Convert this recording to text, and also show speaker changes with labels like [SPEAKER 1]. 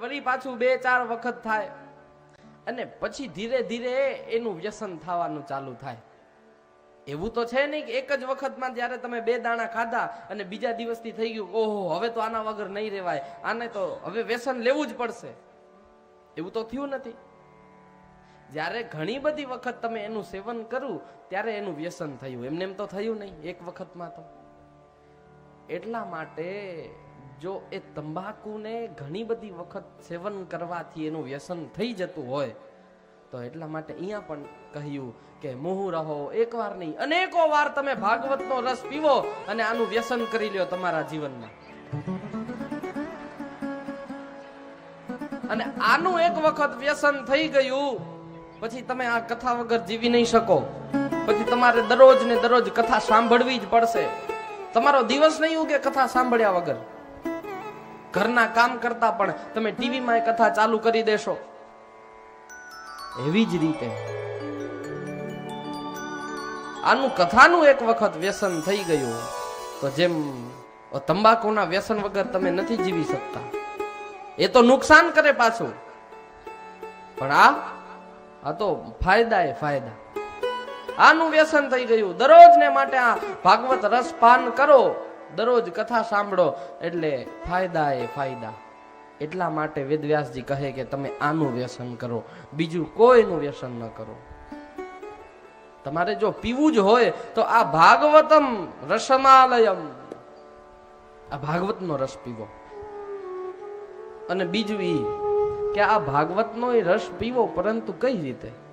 [SPEAKER 1] વળી પાછું બે ચાર વખત થાય. અને પછી ધીરે ધીરે એનું વ્યસન થવાનું ચાલુ થાય. એવું તો છે નહીં એક જ વખતમાં જ્યારે તમે બે દાણા ખાધા અને બીજા દિવસથી થઈ ગયું, ઓહો, હવે તો આના વગર નહીં રહેવાય આને તો હવે વ્યસન લેવું જ પડશે. એવું તો થયું નથી. જ્યારે ઘણી બધી વખત તમે એનું સેવન કર્યું ત્યારે એનું વ્યસન થયું. એમને એમ તો થયું નહીં, એક વખતમાં તો. એટલા માટે જો એ તંબાકુને ઘણી બધી વખત સેવન કરવાથી એનું વ્યસન થઈ જતું હોય, તો એટલા માટે અહીંયા પણ કહ્યું કે મોહ રહો, એકવાર નહીં, અનેકો વાર તમે ભાગવતનો રસ પીવો અને આનું વ્યસન કરી લ્યો તમારા જીવનમાં. અને આનું એક વખત વ્યસન થઈ ગયું, પછી તમે આ કથા વગર જીવી નહીં શકો. પછી તમારે દરરોજ ને દરરોજ કથા સાંભળવી જ પડશે. તમારો દિવસ નહીં ઉગે કથા સાંભળ્યા વગર. ઘરના કામ કરતા પણ તમે ટીવીમાં એ કથા ચાલુ કરી દેશો. એવી જ રીતે આનું કથાનું એક વખત વ્યસન થઈ ગયું તો જેમ તંબાકુના વ્યસન વગર તમે નથી જીવી શકતા. એ તો નુકસાન કરે પાછું. પણ આ આ તો ફાયદા એ ફાયદા. આનું વ્યસન થઈ ગયું. દરરોજ ને માટે આ ભાગવત રસ પાન કરો. દરરોજ કથા સાંભળો એટલે ફાયદા એ ફાયદા. એટલા માટે વેદવ્યાસજી કહે કે તમે આનું વ્યસન કરો, બીજું કોઈનું વ્યસન ન કરો. તમારે જો પીવું જ હોય તો આ ભાગવતમ રસમાલયમ. આ ભાગવતનો રસ પીવો. અને બીજું ઈ કે આ ભાગવતનો રસ પીવો, પરંતુ કઈ રીતે?